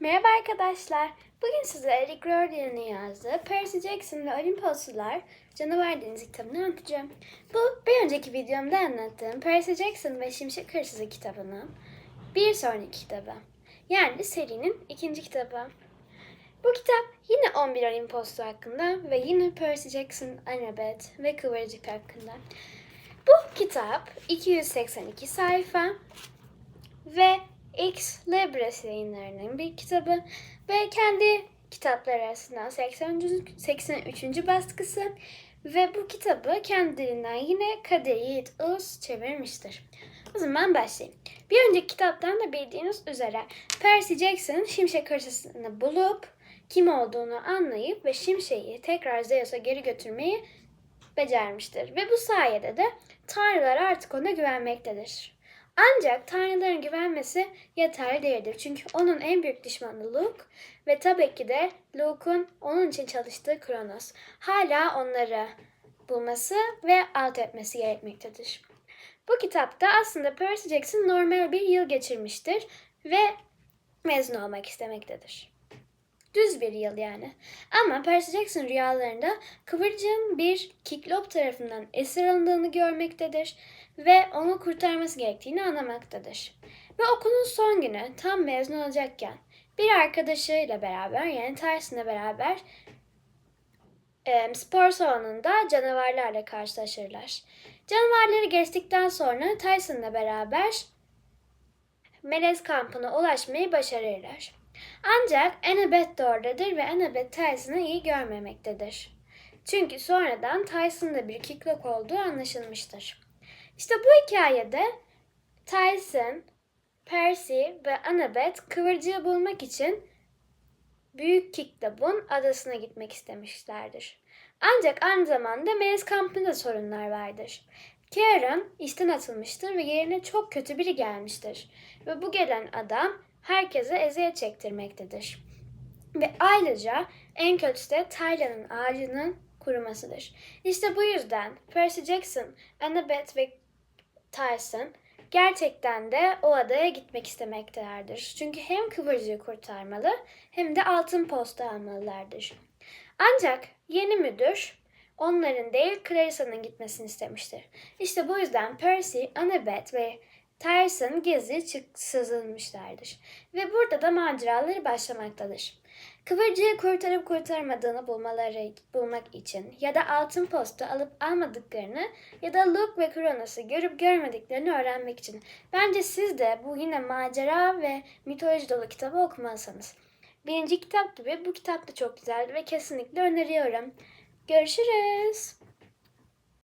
Merhaba arkadaşlar. Bugün size Rick Riordan'ın yazdığı Percy Jackson ve Olimposlular Canavar Denizi kitabını anlatacağım. Bu bir önceki videomda anlattığım Percy Jackson ve Şimşek Hırsızı kitabının bir sonraki kitabı. Yani serinin ikinci kitabı. Bu kitap yine 11 Olimposlu hakkında ve yine Percy Jackson, Annabeth ve Kıvırcık hakkında. Bu kitap 282 sayfa ve X Libris yayınlarının bir kitabı ve kendi kitapları arasından 83. 83. baskısı ve bu kitabı kendiliğinden yine Kadir Yiğit Uz çevirmiştir. O zaman başlayayım. Bir önceki kitaptan da bildiğiniz üzere Percy Jackson Şimşek hırsızını bulup kim olduğunu anlayıp ve Şimşek'i tekrar Zeus'a geri götürmeyi becermiştir. Ve bu sayede de tanrılar artık ona güvenmektedir. Ancak tanrıların güvenmesi yeterli değildir. Çünkü onun en büyük düşmanı Luke ve tabii ki de Luke'un onun için çalıştığı Kronos. Hala onları bulması ve alt etmesi gerekmektedir. Bu kitapta aslında Percy Jackson normal bir yıl geçirmiştir ve mezun olmak istemektedir. Düz bir yıl yani. Ama Percy Jackson rüyalarında Kıvırcık'ın bir kiklop tarafından esir alındığını görmektedir ve onu kurtarması gerektiğini anlamaktadır. Ve okulun son günü tam mezun olacakken bir arkadaşıyla beraber yani Tyson'la beraber spor salonunda canavarlarla karşılaşırlar. Canavarları geçtikten sonra Tyson'la beraber melez kampına ulaşmayı başarırlar. Ancak Annabeth de oradadır ve Annabeth Tyson'ı iyi görmemektedir. Çünkü sonradan Tyson'da bir kiklok olduğu anlaşılmıştır. İşte bu hikayede Tyson, Percy ve Annabeth kıvırcığı bulmak için Büyük Kiklop'un adasına gitmek istemişlerdir. Ancak aynı zamanda Melis kampında sorunlar vardır. Karen işten atılmıştır ve yerine çok kötü biri gelmiştir. Ve bu gelen adam herkese eziyet çektirmektedir. Ve ayrıca en kötüsü de Tyra'nın ağacının kurumasıdır. İşte bu yüzden Percy Jackson, Annabeth ve Tyson gerçekten de o adaya gitmek istemektelerdir. Çünkü hem kıvırcığı kurtarmalı hem de altın posta almalılardır. Ancak yeni müdür onların değil Clarissa'nın gitmesini istemiştir. İşte bu yüzden Percy, Annabeth ve Tyson gezi çık sızılmışlardır. Ve burada da maceraları başlamaktadır. Kıvırcığı kurtarıp kurtarmadığını bulmaları bulmak için ya da altın postu alıp almadıklarını ya da Luke ve Kronos'u görüp görmediklerini öğrenmek için. Bence siz de bu yine macera ve mitoloji dolu kitabı okumalısınız. Birinci kitap gibi bu kitap da çok güzeldi ve kesinlikle öneriyorum. Görüşürüz.